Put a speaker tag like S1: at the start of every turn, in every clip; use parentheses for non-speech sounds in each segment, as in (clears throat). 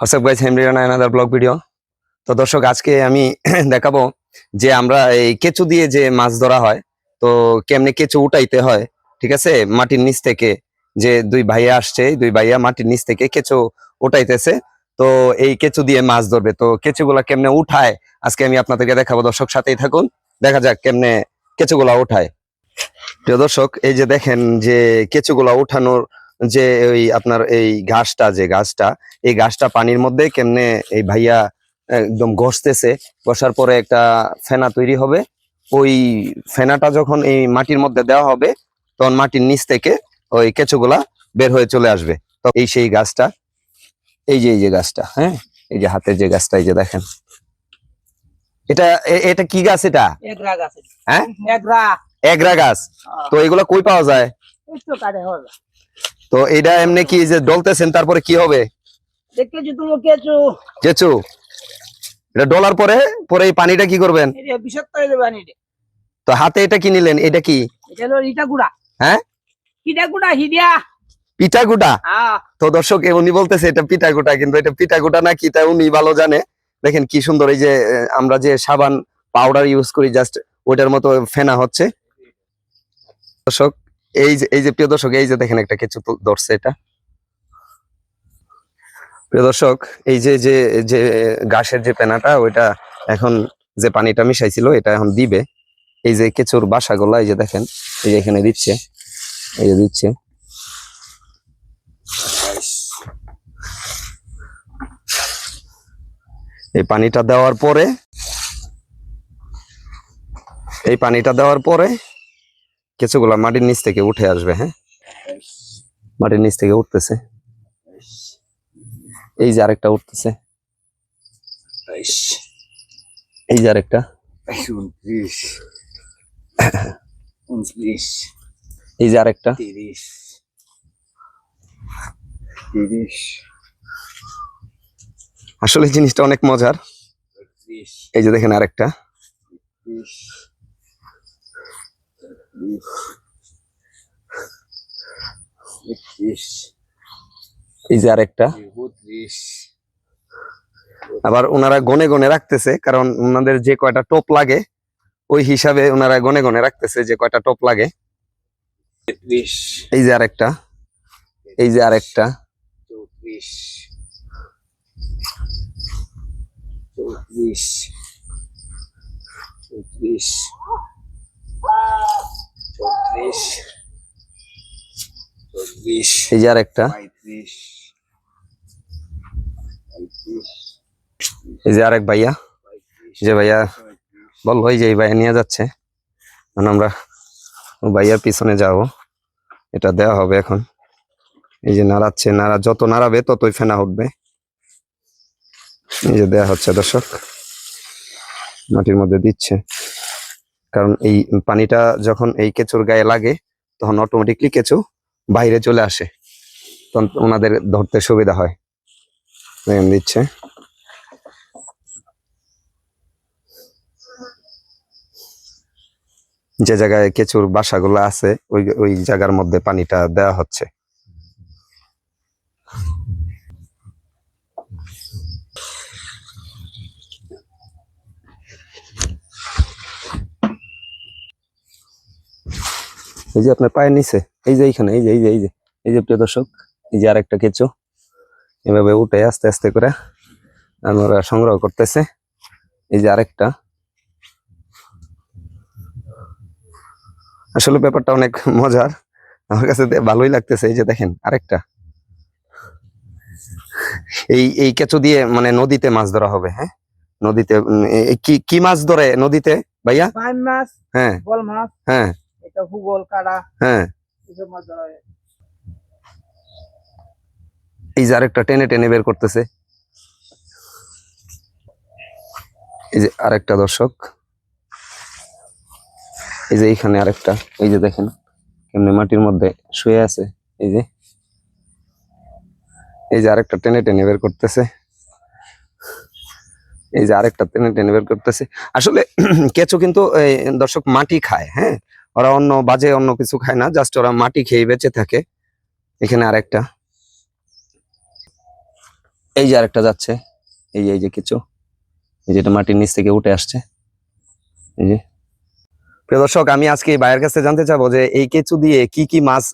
S1: WhatsApp guys হেমরিয়ান another blog video তো দর্শক, আজকে আমি (clears throat) দেখাবো যে আমরা এই কেঁচু দিয়ে যে মাছ ধরা হয়, তো কেমনে কেঁচু উঠাইতে হয়, ঠিক আছে? মাটির নিচ থেকে যে দুই ভাইয়া আসছে দুই ভাইয়া মাটির নিচ থেকে কেঁচু উঠাইতেছে। তো এই কেঁচু দিয়ে মাছ ধরবে। তো কেঁচুগুলা কেমনে উঠায়, আজকে আমি আপনাদেরকে দেখাবো। দর্শক, সাথেই থাকুন। দেখা যাক কেমনে কেঁচুগুলা উঠায়। প্রিয় দর্শক, এই যে দেখেন যে কেঁচুগুলা উঠানোর যে ওই আপনার এই ঘাসটা যে ঘাসটা এই ঘাসটা পানির মধ্যে কেমনে এই ভাইয়া একদম ঘষতেছে ঘষার পরে একটা ফেনা তৈরি হবে। ওই ফেনাটা যখন এই মাটির মধ্যে দেওয়া হবে তখন মাটির নিচ থেকে ওই কেঁচুগুলা বের হয়ে চলে আসবে। তো এই সেই গাছটা এই যে এই যে গাছটা হ্যাঁ? এই যে হাতের যে গাছটা এই যে দেখেন। এটা এটা কি গাছ এটা? হ্যাঁ?
S2: এগরা।
S1: গাছ। তো এগুলা কই পাওয়া যায়? তো এটা এমনি কি যে ডলতেছেন তারপরে কি হবে?
S2: কেঁচু।
S1: কেঁচু? এটা ডলার পরে পরে এই পানিটা কি করবেন? তো হাতে এটা কি নিলেন? এটা কি? হ্যাঁ?
S2: হ্যাঁ।
S1: তো দর্শক এ উনি বলতেছে এটা পিঠা গুটা কিন্তু এটা না উনি ভালো জানে। দেখেন কি সুন্দর এই যে আমরা যে সাবান পাউডার ইউজ করি জাস্ট ওইটার মতো ফেনা হচ্ছে। দর্শক এই যে এই যে, প্রিয় দর্শক, এই যে দেখেন একটা কিছু ধরছে এটা। প্রিয় দর্শক, এই যে যে যে ঘাসের যে পেনাটা, ওইটা এখন যে পানিটা মিশাইছিল, এটা এখন দিবে। এই যে কেঁচুর বাসাগুলা, এই যে দেখেন, এই যে এখানে দিচ্ছে, এই যে দিচ্ছে। এই পানিটা দেওয়ার পরে, এই পানিটা দেওয়ার পরে কিছুগুলা মাটির নিচ থেকে উঠে আসবে হ্যাঁ? মাটির নিচ থেকে উঠতেছে। এই যে আরেকটা উঠতেছে। এই যে আরেকটা। এই যে আরেকটা। আসলে জিনিসটা অনেক মজার। এই যে দেখেন আরেকটা। এই যে আবার ওনারা গনে গনে রাখতেছে, কারণ ওনাদের যে কয়টা টোপ লাগে, ওই হিসাবে ওনারা গনে গনে রাখতেছে যে কয়টা টোপ লাগে। এই যে আরেকটা, এই যে আরেকটা।
S3: চৌত্রিশ চৌত্রিশ
S1: এই যে
S3: পঁয়ত্রিশ পঁয়ত্রিশ
S1: এই যে আরেক ভাইয়া। যে ভাইয়া বল ওই যে এই ভাইয়া নিয়ে যাচ্ছে। আমরা ভাইয়ার পিছনে যাব। এটা দেওয়া হবে এখন। এই যে নাড়াচ্ছে নাড়া যত নাড়াবে ততই ফেনা উঠবে এই যে দেওয়া হচ্ছে দর্শক। মাটির মধ্যে দিচ্ছে। কারণ এই পানিটা যখন এই কেঁচুর গায়ে লাগে, তখন অটোমেটিকলি কেঁচু বাইরে চলে আসে। তখন ওনাদের ধরতে সুবিধা হয়। দিচ্ছে। যে জায়গায় কেঁচুর বাসাগুলো আছে, ওই ওই জায়গার মধ্যে পানিটা দেওয়া হচ্ছে। এই যে আপনার পায়ের নিচে এই যে এইখানে এই যে এই যে এই যে এই যে প্রিয় দর্শক এই যে আরেকটা কেঁচু এভাবে উঠে আস্তে আস্তে করে আমরা সংগ্রহ করতেছে। এই যে আরেকটা। আসলে ব্যাপারটা অনেক মজার। আমার কাছে ভালোই লাগতেছে এই যে দেখেন আরেকটা। এই এই কেঁচু দিয়ে মানে নদীতে মাছ ধরা হবে হ্যাঁ? নদীতে কি কি মাছ ধরে নদীতে ভাইয়া?
S2: মাছ
S1: হ্যাঁ। হ্যাঁ।
S2: ভূগোল কাড়া
S1: হ্যাঁ। এই যে আরেকটা টেনে টেনে বের করতেছে। এই যে আরেকটা দর্শক। এই যে এইখানে আরেকটা। এই যে দেখেন কেমনে মাটির মধ্যে শুয়ে আছে। এই যে। এই যে আরেকটা টেনে টেনে বের করতেছে। এই যে আরেকটা টেনে টেনে বের করতেছে। আসলে (clears throat) কেঁচো কিন্তু দর্শক মাটি খায় হ্যাঁ? ওরা অন্য বাজে অন্য কিছু খায় না জাস্ট ওরা মাটি খেয়ে বেঁচে থাকে। এখানে আরেকটা। এই যে আরেকটা যাচ্ছে। এই যে এই যে কিছু। এই যেটা মাটির নিচ থেকে উঠে আসছে। এই যে। প্রিয় দর্শক, আমি আজকে ভাইয়ের কাছে জানতে চাবো যে এই কেঁচু দিয়ে কি কি মাছ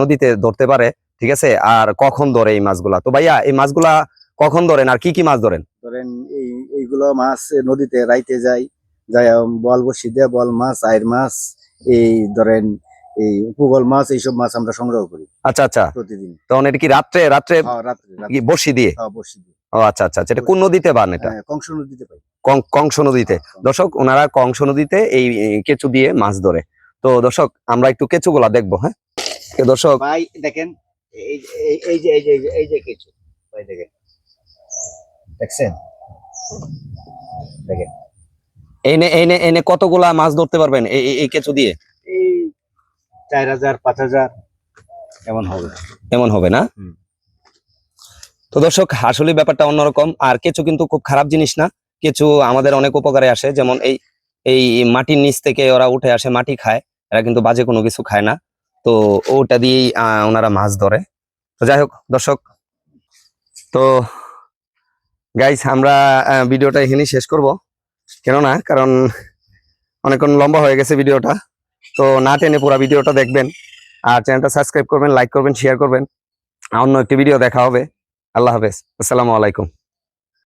S1: নদীতে ধরতে পারে, ঠিক আছে? আর কখন ধরে এই মাছগুলা? তো ভাইয়া, এই মাছগুলা কখন ধরেন আর কি কি মাছ ধরেন?
S4: ধরেন এই, এইগুলো মাছ নদীতে রাইতে যায় যায় বল বসি দিয়ে বল মাছ আয়ের মাছ এই ধরেন এই উপকূল মাছ এইসব মাছ আমরা সংগ্রহ করি।
S1: আচ্ছা আচ্ছা।
S4: প্রতিদিন।
S1: তখন এটা কি রাত্রে রাত্রে
S4: হ্যাঁ,
S1: কি বসি দিয়ে?
S4: হ্যাঁ, বসি দিয়ে।
S1: ও আচ্ছা আচ্ছা আচ্ছা, এটা কোন নদীতে বান এটা?
S4: হ্যাঁ, কংস নদীতে পাই।
S1: কংস নদীতে। দর্শক ওনারা কংস নদীতে এই কেঁচু দিয়ে মাছ ধরে। তো দর্শক আমরা একটু কেঁচুগুলা দেখব হ্যাঁ? দর্শক
S4: ভাই দেখেন এই যে এই যে এই যে- কিছু ভাই দেখেন। দেখছেন? দেখেন।
S1: এনে এনে এনে কতগুলা মাছ ধরতে পারবেন এই এই- কেঁচু দিয়ে?
S4: এই চার হাজার পাঁচ হাজার এমন হবে।
S1: এমন হবে না? তো দর্শক আসলে ব্যাপারটা অন্যরকম। আর কেঁচু কিন্তু খুব খারাপ জিনিস না। কেঁচু আমাদের অনেক উপকারে আসে। যেমন এই এই মাটির নিচ থেকে ওরা উঠে আসে মাটি খায়। এরা কিন্তু বাজে কোনো কিছু খায় না। তো ওটা দিয়েই ওনারা মাছ ধরে। তো যাই হোক দর্শক তো গাইস আমরা ভিডিওটা এখানেই শেষ করব। কেননা কারণ অনেকক্ষণ লম্বা হয়ে গেছে ভিডিওটা। তো না টেনে পুরো ভিডিওটা দেখবেন। আর চ্যানেলটা সাবস্ক্রাইব করবেন, লাইক করবেন শেয়ার করবেন। অন্য একটি ভিডিও দেখা হবে। আল্লাহ হাফেজ। আসসালামু আলাইকুম।